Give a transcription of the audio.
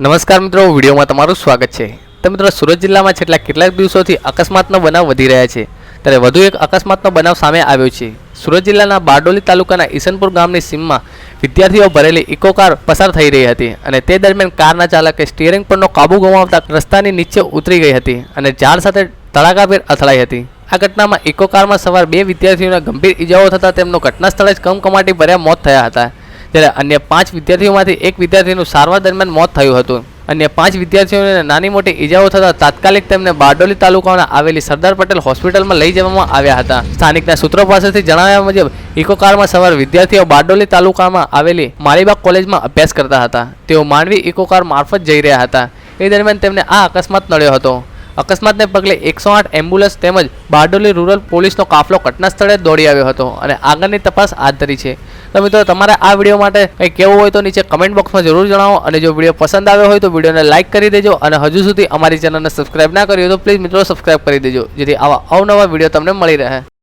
નમસ્કાર મિત્રો, વિડીયોમાં તમારું સ્વાગત છે. તો મિત્રો, સુરત જિલ્લામાં છેલ્લા કેટલાક દિવસોથી અકસ્માતનો બનાવ વધી રહ્યા છે. ત્યારે વધુ એક અકસ્માતનો બનાવ સામે આવ્યો છે. સુરત જિલ્લાના બારડોલી તાલુકાના ઈસનપુર ગામની સીમમાં વિદ્યાર્થીઓ ભરેલી ઇકો કાર પસાર થઈ રહી હતી અને તે દરમિયાન કારના ચાલકે સ્ટીયરિંગ પરનો કાબુ ગુમાવતા રસ્તાની નીચે ઉતરી ગઈ હતી અને ઝાડ સાથે તળાકાભેર અથડાઈ હતી. આ ઘટનામાં ઇકો કારમાં સવાર બે વિદ્યાર્થીઓના ગંભીર ઈજાઓ થતાં તેમનું ઘટના સ્થળે જ કમકમાટી ભર્યા મોત થયા હતા. જ્યારે અન્ય પાંચ વિદ્યાર્થીઓમાંથી એક વિદ્યાર્થીનું સારવાર દરમિયાન મોત થયું હતું. અન્ય પાંચ વિદ્યાર્થીઓને નાની મોટી ઈજાઓ થતાં તાત્કાલિક તેમને બારડોલી તાલુકામાં આવેલી સરદાર પટેલ હોસ્પિટલમાં લઈ જવામાં આવ્યા હતા. સ્થાનિકના સૂત્રો પાસેથી જણાવ્યા મુજબ, ઇકો કારમાં સવાર વિદ્યાર્થીઓ બારડોલી તાલુકામાં આવેલી માળીબાગ કોલેજમાં અભ્યાસ કરતા હતા. તેઓ માંડવી ઇકો કાર મારફત જઈ રહ્યા હતા. એ દરમિયાન તેમને આ અકસ્માત નડ્યો હતો. અકસ્માતને પગલે એકસો આઠ એમ્બ્યુલન્સ તેમજ બારડોલી રૂરલ પોલીસનો કાફલો ઘટના સ્થળે દોડી આવ્યો હતો અને આગળની તપાસ હાથ ધરી છે. તો મિત્રો, તમારે આ વીડિયો માટે કંઈ કહેવું હોય તો નીચે કમેન્ટ બોક્સમાં જરૂર જણાવો અને જો વીડિયો પસંદ આવ્યો હોય તો વિડીયોને લાઇક કરી દેજો અને હજુ સુધી અમારી ચેનલને સબસ્ક્રાઇબ ના કરી હોય તો પ્લીઝ મિત્રો સબસ્ક્રાઇબ કરી દેજો જેથી આવા અવનવા વીડિયો તમને મળી રહે.